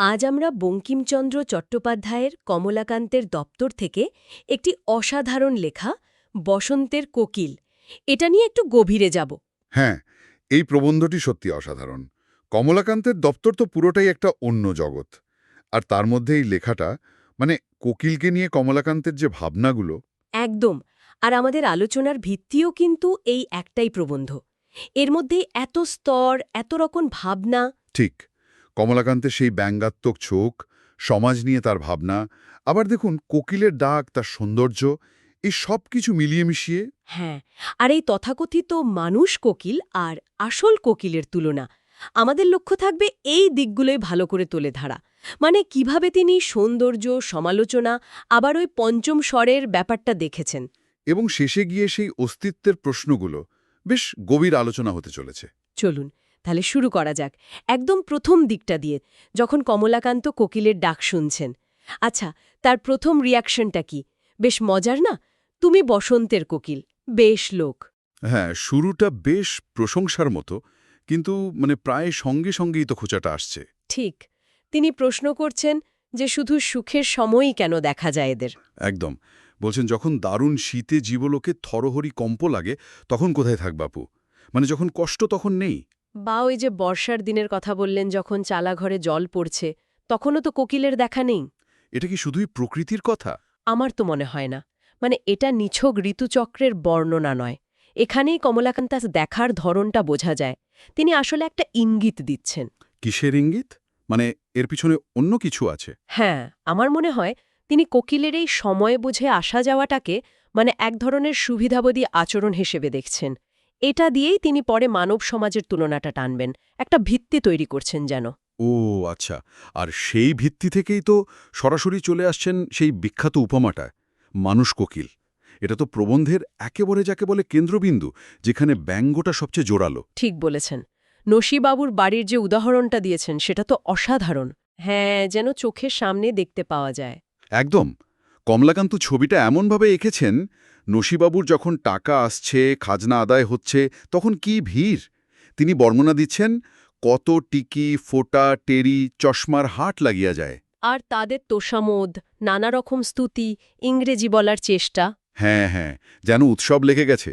আজ আমরা বঙ্কিমচন্দ্র চট্টোপাধ্যায়ের কমলাকান্তের দপ্তর থেকে একটি অসাধারণ লেখা বসন্তের কোকিল এটা নিয়ে একটু গভীরে যাব। হ্যাঁ এই প্রবন্ধটি সত্যি অসাধারণ। কমলাকান্তের দপ্তর তো পুরোটাই একটা অন্য জগৎ। আর তার মধ্যে এই লেখাটা মানে কোকিলকে নিয়ে কমলাকান্তের যে ভাবনাগুলো। একদম আর আমাদের আলোচনার ভিত্তিও কিন্তু এই একটাই প্রবন্ধ। এর মধ্যে এত স্তর এত রকম ভাবনা। ঠিক। কমলাকান্তের সেই ব্যঙ্গাত্মক চোখ সমাজ নিয়ে তার ভাবনা আবার দেখুন কোকিলের ডাক তার সৌন্দর্য এই সব কিছু মিলিয়ে মিশিয়ে। হ্যাঁ আর এই তথাকথিত মানুষ কোকিল আর আসল কোকিলের তুলনা আমাদের লক্ষ্য থাকবে এই দিকগুলোই ভালো করে তুলে ধরা। মানে কীভাবে তিনি সৌন্দর্য সমালোচনা আবার ওই পঞ্চম স্বরের ব্যাপারটা দেখেছেন। এবং শেষে গিয়ে সেই অস্তিত্বের প্রশ্নগুলো বেশ গভীর আলোচনা হতে চলেছে। চলুন তাহলে শুরু করা যাক। একদম প্রথম দিকটা দিয়ে যখন কমলাকান্ত কোকিলের ডাক শুনছেন। আচ্ছা তার প্রথম রিয়াকশনটা কি? বেশ মজার না? তুমি বসন্তের কোকিল বেশ লোক। হ্যাঁ শুরুটা বেশ প্রশংসার মতো কিন্তু মানে প্রায় সঙ্গে সঙ্গেই তো খোঁচাটা আসছে। ঠিক। তিনি প্রশ্ন করছেন যে শুধু সুখের সময়ই কেন দেখা যায় এদের? একদম। বলছেন যখন দারুণ শীতে জীবলোকে থরহরি কম্প লাগে তখন কোথায় থাক বাপু মানে যখন কষ্ট তখন নেই? বা ওই যে বর্ষার দিনের কথা বললেন যখন চালাঘরে জল পড়ছে তখনও তো কোকিলের দেখা নেই। এটা কি শুধুই প্রকৃতির কথা? আমার তো মনে হয় না। মানে এটা নিছক ঋতুচক্রের বর্ণনা নয়। এখানেই কমলাকান্তাস দেখার ধরনটা বোঝা যায়। তিনি আসলে একটা ইঙ্গিত দিচ্ছেন। কিসের ইঙ্গিত? মানে এর পিছনে অন্য কিছু আছে? হ্যাঁ আমার মনে হয় তিনি কোকিলের এই সময় বুঝে আসা যাওয়াটাকে মানে এক ধরনের সুবিধাবোধী আচরণ হিসেবে দেখছেন। এটা দিয়েই তিনি পরে মানব সমাজের তুলনাটা টানবেন একটা ভিত্তি তৈরি করছেন যেন। ও আচ্ছা। আর সেই ভিত্তি থেকেই তো সরাসরি চলে আসছেন সেই বিখ্যাত উপমাটা মানুষ কোকিল। এটা তো প্রবন্ধের একেবারে যাকে বলে কেন্দ্রবিন্দু যেখানে ব্যঙ্গটা সবচেয়ে জোরালো। ঠিক বলেছেন। নসিবাবুর বাড়ির যে উদাহরণটা দিয়েছেন সেটা তো অসাধারণ। হ্যাঁ যেন চোখের সামনে দেখতে পাওয়া যায়। একদম। কমলাকান্ত ছবিটা এমনভাবে এঁকেছেন নসিবাবুর যখন টাকা আসছে খাজনা আদায় হচ্ছে তখন কি ভিড়? তিনি বর্ণনা দিচ্ছেন কত টিকি ফোটা টেরি চশমার হাট লাগিয়া যায়। আর তাদের তোষামোদ নানা রকম স্তুতি ইংরেজি বলার চেষ্টা। হ্যাঁ হ্যাঁ যেন উৎসব লেগে গেছে।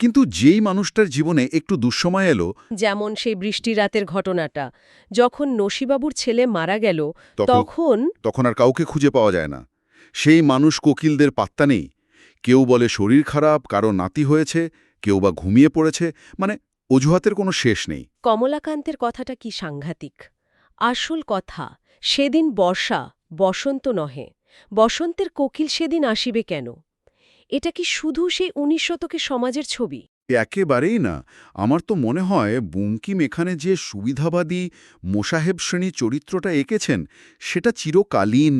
কিন্তু যেই মানুষটার জীবনে একটু দুঃসময় এলো যেমন সেই বৃষ্টি রাতের ঘটনাটা যখন নসিবাবুর ছেলে মারা গেল তখন তখন তখন আর কাউকে খুঁজে পাওয়া যায় না। সেই মানুষ কোকিলদের পাত্তা নেই। কেউ বলে শরীর খারাপ, কারও নাতি হয়েছে, কেউ বা ঘুমিয়ে পড়েছে মানে অজুহাতের কোনো শেষ নেই। কমলাকান্তের কথাটা কি সাংঘাতিক? আসল কথা, সেদিন বর্ষা, বসন্ত নহে। বসন্তের কোকিল সেদিন আসিবে কেন? এটা কি শুধু সেই উনিশ শতকের সমাজের ছবি? একেবারেই না। আমার তো মনে হয় বঙ্কিম এখানে যে সুবিধাবাদী মোসাহেব শ্রেণি চরিত্রটা এঁকেছেন, সেটা চিরকালীন।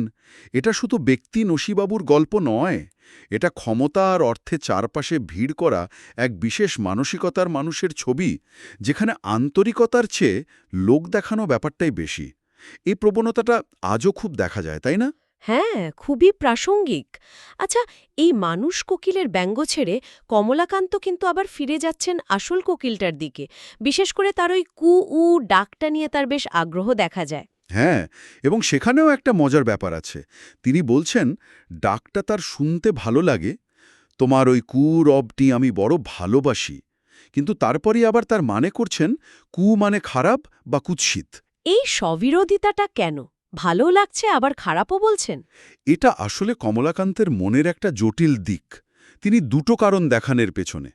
এটা শুধু ব্যক্তি নসিবাবুর গল্প নয়। এটা ক্ষমতা আর অর্থে চারপাশে ভিড় করা এক বিশেষ মানসিকতার মানুষের ছবি, যেখানে আন্তরিকতার চেয়ে লোক দেখানো ব্যাপারটাই বেশি। এই প্রবণতাটা আজও খুব দেখা যায়, তাই না? হ্যাঁ খুবই প্রাসঙ্গিক। আচ্ছা এই মানুষ কোকিলের ব্যঙ্গ ছেড়ে কমলাকান্ত কিন্তু আবার ফিরে যাচ্ছেন আসল কোকিলটার দিকে। বিশেষ করে তার ওই কু উ ডাকটা নিয়ে তার বেশ আগ্রহ দেখা যায়। হ্যাঁ এবং সেখানেও একটা মজার ব্যাপার আছে। তিনি বলছেন ডাকটা তার শুনতে ভালো লাগে। তোমার ওই কু রবটি আমি বড় ভালোবাসি। কিন্তু তারপরই আবার তার মানে করছেন কু মানে খারাপ বা কুৎসিত। এই স্ববিরোধিতাটা কেন? ভালো লাগছে আবার খারাপও বলছেন? এটা আসলে কমলাকান্তের মনের একটা জটিল দিক। তিনি দুটো কারণ দেখানের পেছনে।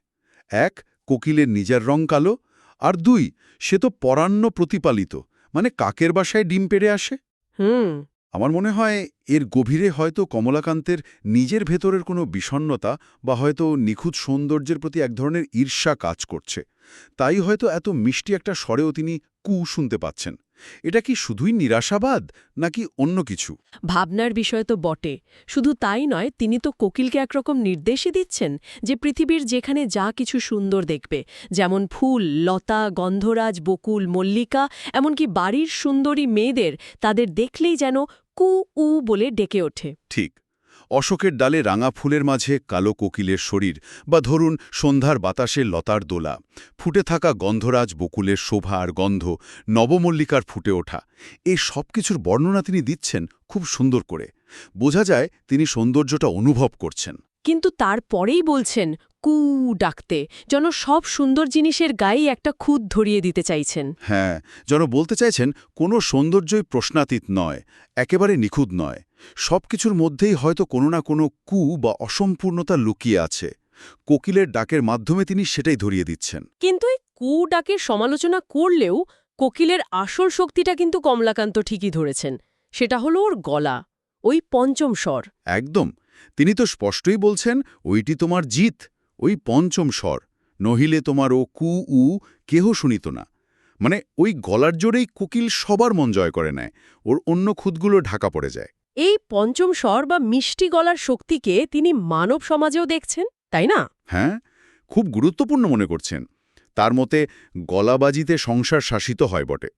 এক কোকিলের নিজের রং কালো আর দুই সে তো পরান্ন প্রতিপালিত। মানে কাকের বাসায় ডিম পেড়ে আসে? হুম। আমার মনে হয় এর গভীরে হয়তো কমলাকান্তের নিজের ভেতরের কোনো বিষণ্নতা বা হয়তো নিখুঁত সৌন্দর্যের প্রতি এক ধরনের ঈর্ষা কাজ করছে। তাই হয়তো এত মিষ্টি একটা স্বরেও তিনি কু শুনতে পাচ্ছেন। এটা কি শুধুই নিরাশাবাদ নাকি অন্য কিছু? ভাবনার বিষয় তো বটে। শুধু তাই নয় তিনি তো কোকিলকে একরকম নির্দেশই দিচ্ছেন যে পৃথিবীর যেখানে যা কিছু সুন্দর দেখবে যেমন ফুল লতা গন্ধরাজ বকুল মল্লিকা এমনকি বাড়ির সুন্দরী মেয়েদের তাদের দেখলেই যেন কু উ বলে ডেকে ওঠে। ঠিক। অশোকের ডালে রাঙা ফুলের মাঝে কালো কোকিলের শরীর বা ধরুন সন্ধ্যার বাতাসে লতার দোলা। ফুটে থাকা গন্ধরাজ বকুলের শোভা আর গন্ধ নবমল্লিকার ফুটে ওঠা। এই সব কিছুর বর্ণনা তিনি দিচ্ছেন খুব সুন্দর করে। বোঝা যায় তিনি সৌন্দর্যটা অনুভব করছেন। কিন্তু তারপরেই বলছেন কু ডাকতে। যেন সব সুন্দর জিনিসের গায়ে একটা খুদ ধরিয়ে দিতে চাইছেন। হ্যাঁ যেন বলতে চাইছেন কোনো সৌন্দর্যই প্রশ্নাতীত নয় একেবারে নিখুঁত নয়। সব কিছুর মধ্যেই হয়তো কোনো না কোনো কু বা অসম্পূর্ণতা লুকিয়ে আছে। কোকিলের ডাকের মাধ্যমে তিনি সেটাই ধরিয়ে দিচ্ছেন। কিন্তু এই কু ডাকের সমালোচনা করলেও কোকিলের আসল শক্তিটা কিন্তু কমলাকান্ত ঠিকই ধরেছেন। সেটা হলো ওর গলা ওই পঞ্চম স্বর। একদম। তিনি তো স্পষ্টই বলছেন ওইটি তোমার জিত ওই পঞ্চম স্বর। নহিলে তোমার ও কু উ কেহ শুনিত না। মানে ওই গলার জোরেই কোকিল সবার মন জয় করে নেয় ওর অন্য খুদগুলো ঢাকা পড়ে যায়। এই পঞ্চম স্বর বা মিষ্টি গলার শক্তিকে তিনি মানব সমাজেও দেখছেন তাই না? হ্যাঁ খুব গুরুত্বপূর্ণ মনে করছেন। তার মতে গলাবাজিতে সংসার শাসিত হয় বটে।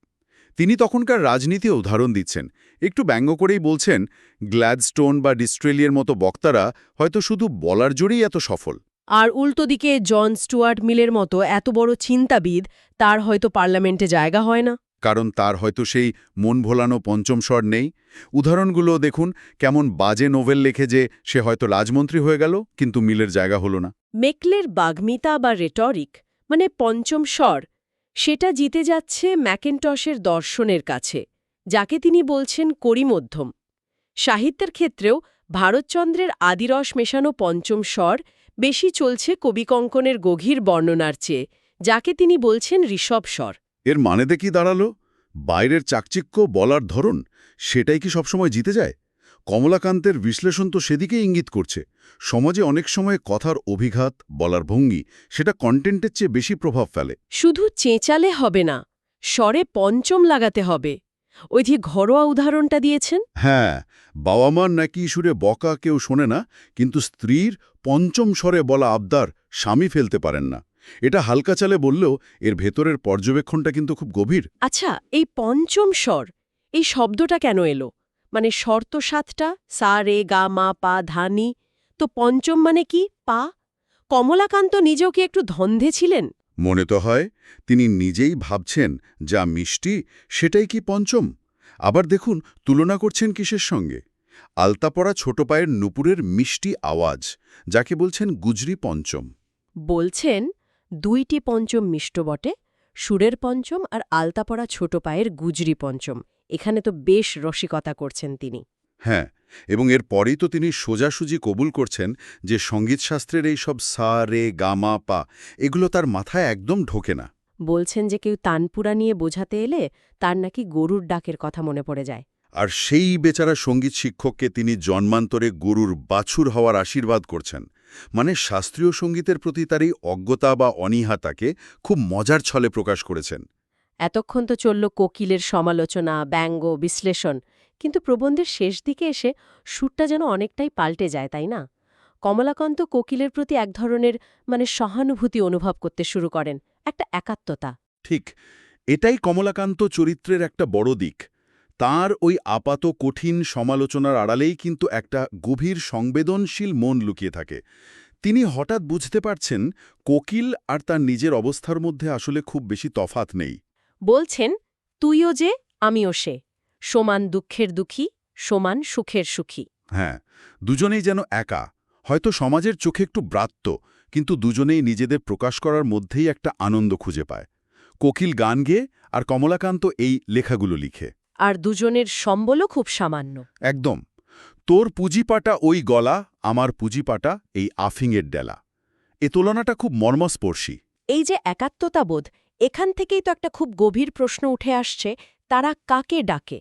তিনি তখনকার রাজনীতি উদাহরণ দিচ্ছেন। একটু ব্যঙ্গ করেই বলছেন গ্ল্যাডস্টোন বা ডিস্ট্রেলিয়ার মতো বক্তারা হয়তো শুধু বলার জোরেই এত সফল। আর উল্টো দিকে জন স্টুয়ার্ট মিলের মতো এত বড় চিন্তাবিদ তার হয়তো পার্লামেন্টে জায়গা হয় না। কারণ তার হয়তো সেই মন ভোলানো পঞ্চম স্বর নেই। উদাহরণগুলো দেখুন, কেমন বাজে নোভেল লেখে যে সে হয়তো রাজমন্ত্রী হয়ে গেল, কিন্তু মিলের জায়গা হলো না। মেকলের বাগ্মিতা বা রেটরিক মানে পঞ্চম স্বর, সেটা জিতে যাচ্ছে ম্যাকেনটসের দর্শনের কাছে, যাকে তিনি বলছেন করিমধ্যম সাহিত্যের ক্ষেত্রেও ভারতচন্দ্রের আদিরস মেশানো পঞ্চম স্বর বেশি চলছে কবিকঙ্কনের গভীর বর্ণনার চেয়ে, যাকে তিনি বলছেন ঋষভ স্বর। এর মানেতে কি দাঁড়াল? বাইরের চাকচিক্য বলার ধরন সেটাই কি সবসময় জিতে যায়? কমলাকান্তের বিশ্লেষণ তো সেদিকে ইঙ্গিত করছে। সমাজে অনেক সময় কথার অভিঘাত বলার ভঙ্গি সেটা কন্টেন্টের চেয়ে বেশি প্রভাব ফেলে। শুধু চেঁচালে হবে না স্বরে পঞ্চম লাগাতে হবে। ওই যে ঘরোয়া উদাহরণটা দিয়েছেন? হ্যাঁ বাবা মার নাকি সুরে বকা কেউ শোনে না কিন্তু স্ত্রীর পঞ্চম স্বরে বলা আবদার স্বামী ফেলতে পারেন না। এটা হালকা চালে বললেও এর ভেতরের পর্যবেক্ষণটা কিন্তু খুব গভীর। আচ্ছা এই পঞ্চম স্বর এই শব্দটা কেন এলো? মানে শর্ত সাতটা সা রে গা মা পা ধানি তো পঞ্চম মানে কি? পা? কমলাকান্ত নিজেও কি একটু ধন্ধে ছিলেন? মনে তো হয় তিনি নিজেই ভাবছেন যা মিষ্টি সেটাই কি পঞ্চম। আবার দেখুন তুলনা করছেন কিসের সঙ্গে? আলতাপড়া ছোট পায়ের নুপুরের মিষ্টি আওয়াজ যাকে বলছেন গুজরি পঞ্চম। বলছেন দুইটি পঞ্চম মিষ্ট বটে সুরের পঞ্চম আর আলতাপড়া ছোট পায়ের গুজরি পঞ্চম। এখানে তো বেশ রসিকতা করছেন তিনি। হ্যাঁ এবং এর পরেই তো তিনি সোজাসুজি কবুল করছেন যে সঙ্গীতশাস্ত্রের এই সব সা রে গামা পা এগুলো তার মাথায় একদম ঢোকে না। বলছেন যে কেউ তানপুরা নিয়ে বোঝাতে এলে তার নাকি গরুর ডাকের কথা মনে পড়ে যায়। আর সেই বেচারা সংগীত শিক্ষককে তিনি জন্মান্তরে গুরুর বাছুর হওয়ার আশীর্বাদ করছেন। মানে শাস্ত্রীয় সঙ্গীতের প্রতি তার এই অজ্ঞতা বা অনীহা তাকে খুব মজার ছলে প্রকাশ করেছেন। এতক্ষণ তো চলল কোকিলের সমালোচনা ব্যঙ্গ বিশ্লেষণ কিন্তু প্রবন্ধের শেষ দিকে এসে সুরটা যেন অনেকটাই পাল্টে যায় তাই না? কমলাকান্ত কোকিলের প্রতি এক ধরনের মানে সহানুভূতি অনুভব করতে শুরু করেন একটা একাত্মতা। ঠিক এটাই কমলাকান্ত চরিত্রের একটা বড় দিক। তার ওই আপাত কঠিন সমালোচনার আড়ালেই কিন্তু একটা গভীর সংবেদনশীল মন লুকিয়ে থাকে। তিনি হঠাৎ বুঝতে পারছেন কোকিল আর তার নিজের অবস্থার মধ্যে আসলে খুব বেশি তফাত নেই। বলছেন তুইও যে আমিও সে। সমান দুঃখের দুঃখী সমান সুখের সুখী। হ্যাঁ দুজনেই যেন একা। হয়তো সমাজের চোখে একটু ব্রাত্য কিন্তু দুজনেই নিজেদের প্রকাশ করার মধ্যেই একটা আনন্দ খুঁজে পায়। কোকিল গান গেয়ে আর কমলাকান্ত এই লেখাগুলো লিখে। আর দুজনের সম্বলও খুব সামান্য। একদম। তোর পুঁজিপাটা ওই গলা আমার পুঁজিপাটা এই আফিংয়ের ডেলা। এ তুলনাটা খুব মর্মস্পর্শী। এই যে একাত্মতাবোধ এখান থেকেই তো একটা খুব গভীর প্রশ্ন উঠে আসছে তারা কাকে ডাকে?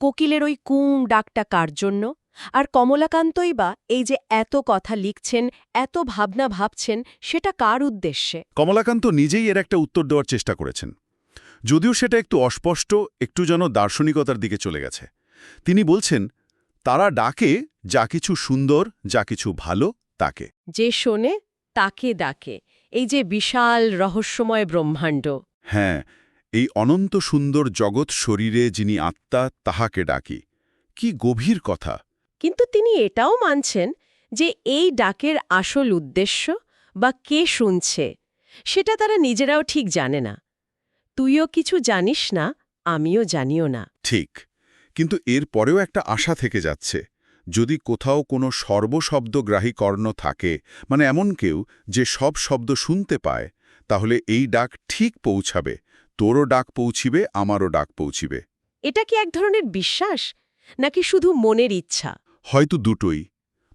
কোকিলের ওই কুম ডাকটা কার জন্য? আর কমলাকান্তই বা এই যে এত কথা লিখছেন এত ভাবনা ভাবছেন সেটা কার উদ্দেশ্যে? কমলাকান্ত নিজেই এর একটা উত্তর দেওয়ার চেষ্টা করেছেন। যদিও সেটা একটু অস্পষ্ট একটু যেন দার্শনিকতার দিকে চলে গেছে। তিনি বলছেন তারা ডাকে যা কিছু সুন্দর যা কিছু ভালো তাকে। যে শোনে তাকে ডাকে। এই যে বিশাল রহস্যময় ব্রহ্মাণ্ড। হ্যাঁ এই অনন্ত সুন্দর জগৎ শরীরে যিনি আত্মা তাহাকে ডাকি। কি গভীর কথা। কিন্তু তিনি এটাও মানছেন যে এই ডাকের আসল উদ্দেশ্য বা কে শুনছে সেটা তারা নিজেরাও ঠিক জানে না। তুইও কিছু জানিস না আমিও জানিও না। ঠিক কিন্তু এর পরেও একটা আশা থেকে যাচ্ছে। যদি কোথাও কোনো সর্বশব্দগ্রাহী কর্ণ থাকে মানে এমন কেউ যে সব শব্দ শুনতে পায় তাহলে এই ডাক ঠিক পৌঁছাবে তোরও ডাক পৌঁছিবে আমারও ডাক পৌঁছিবে। এটা কি এক ধরনের বিশ্বাস? নাকি শুধু মনের ইচ্ছা? হয়তো দুটোই।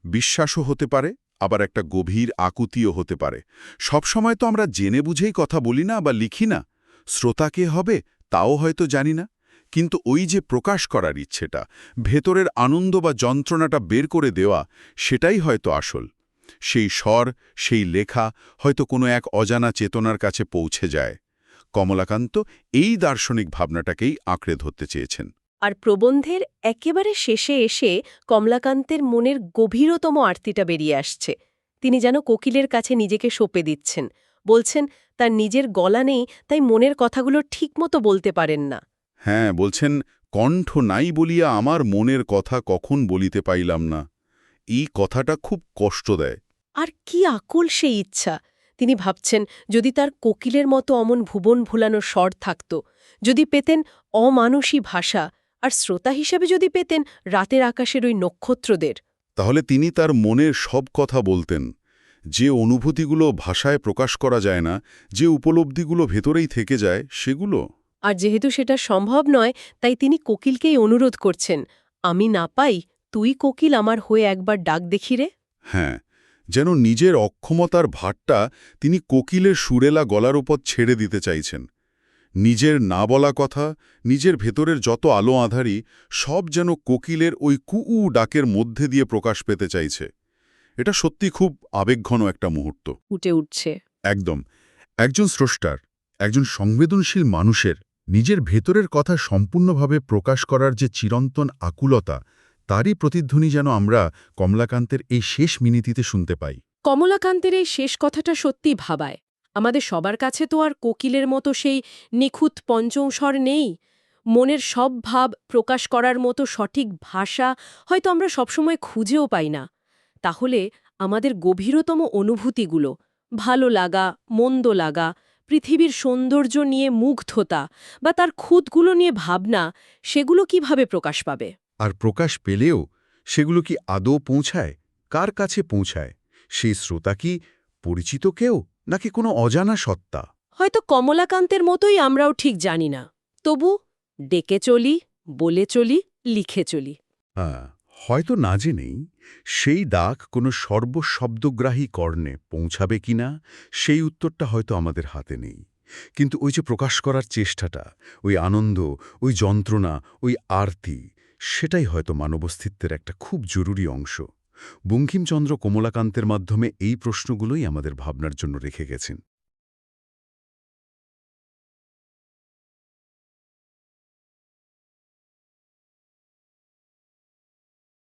বিশ্বাসও হতে পারে আবার একটা গভীর আকুতিও হতে পারে। সবসময় তো আমরা জেনে বুঝেই কথা বলি না বা লিখি না। শ্রোতা কে হবে তাও হয়তো জানি না। কিন্তু ওই যে প্রকাশ করার ইচ্ছেটা, ভেতরের আনন্দ বা যন্ত্রণাটা বের করে দেওয়া, সেটাই হয়তো আসল। সেই স্বর, সেই লেখা হয়তো কোনো এক অজানা চেতনার কাছে পৌঁছে যায়। কমলাকান্ত এই দার্শনিক ভাবনাটাকেই আঁকড়ে ধরতে চেয়েছেন। আর প্রবন্ধের একেবারে শেষে এসে কমলাকান্তের মনের গভীরতম আরতিটা বেরিয়ে আসছে। তিনি যেন কোকিলের কাছে নিজেকে সঁপে দিচ্ছেন। বলছেন তার নিজের গলা নেই তাই মনের কথাগুলো ঠিকমতো বলতে পারেন না। হ্যাঁ বলছেন কণ্ঠ নাই বলিয়া আমার মনের কথা কখন বলিতে পাইলাম না। এই কথাটা খুব কষ্ট দেয়। আর কি আকুল সেই ইচ্ছা। তিনি ভাবছেন যদি তার কোকিলের মতো অমন ভুবন ভুলানো স্বর থাকত যদি পেতেন অমানুষী ভাষা আর শ্রোতা হিসেবে যদি পেতেন রাতের আকাশের ওই নক্ষত্রদের। তাহলে তিনি তার মনের সব কথা বলতেন। যে অনুভূতিগুলো ভাষায় প্রকাশ করা যায় না যে উপলব্ধিগুলো ভেতরেই থেকে যায় সেগুলো? আর যেহেতু সেটা সম্ভব নয় তাই তিনি কোকিলকেই অনুরোধ করছেন আমি না পাই তুই কোকিল আমার হয়ে একবার ডাক দেখি রে। হ্যাঁ যেন নিজের অক্ষমতার ভাটটা তিনি কোকিলের সুরেলা গলার উপর ছেড়ে দিতে চাইছেন। নিজের না বলা কথা নিজের ভেতরের যত আলো আধারি সব যেন কোকিলের ওই কুউ ডাকের মধ্যে দিয়ে প্রকাশ পেতে চাইছে। এটা সত্যি খুব আবেগঘন একটা মুহূর্ত। উঠে উঠছে। একদম। একজন স্রষ্টার একজন সংবেদনশীল মানুষের নিজের ভেতরের কথা সম্পূর্ণভাবে প্রকাশ করার যে চিরন্তন আকুলতা তারই প্রতিধ্বনি যেন আমরা কমলাকান্তের এই শেষ মিনিতিতে শুনতে পাই। কমলাকান্তের এই শেষ কথাটা সত্যি ভাবায়। আমাদের সবার কাছে তো আর কোকিলের মতো সেই নিখুঁত পঞ্চম স্বর নেই। মনের সব ভাব প্রকাশ করার মতো সঠিক ভাষা হয়তো আমরা সবসময় খুঁজেও পাই না। তাহলে আমাদের গভীরতম অনুভূতিগুলো ভালো লাগা মন্দ লাগা পৃথিবীর সৌন্দর্য নিয়ে মুগ্ধতা বা তার খুঁতগুলো নিয়ে ভাবনা সেগুলো কীভাবে প্রকাশ পাবে? আর প্রকাশ পেলেও সেগুলো কি আদৌ পৌঁছায়? কার কাছে পৌঁছায়? সেই শ্রোতা কি পরিচিত কেউ নাকি কোনো অজানা সত্তা? হয়তো কমলাকান্তের মতোই আমরাও ঠিক জানি না। তবু ডেকে চলি বলে চলি লিখে চলি। হ্যাঁ। হয়তো না জেনেই সেই ডাক কোনো সর্বশব্দগ্রাহী কর্ণে পৌঁছাবে কিনা সেই উত্তরটা হয়তো আমাদের হাতে নেই। কিন্তু ওই যে প্রকাশ করার চেষ্টাটা, ওই আনন্দ, ওই যন্ত্রণা, ওই আরতি, সেটাই হয়তো মানবস্তিত্বের একটা খুব জরুরি অংশ। বঙ্কিমচন্দ্র কমলাকান্তের মাধ্যমে এই প্রশ্নগুলোই আমাদের ভাবনার জন্য রেখে গেছেন।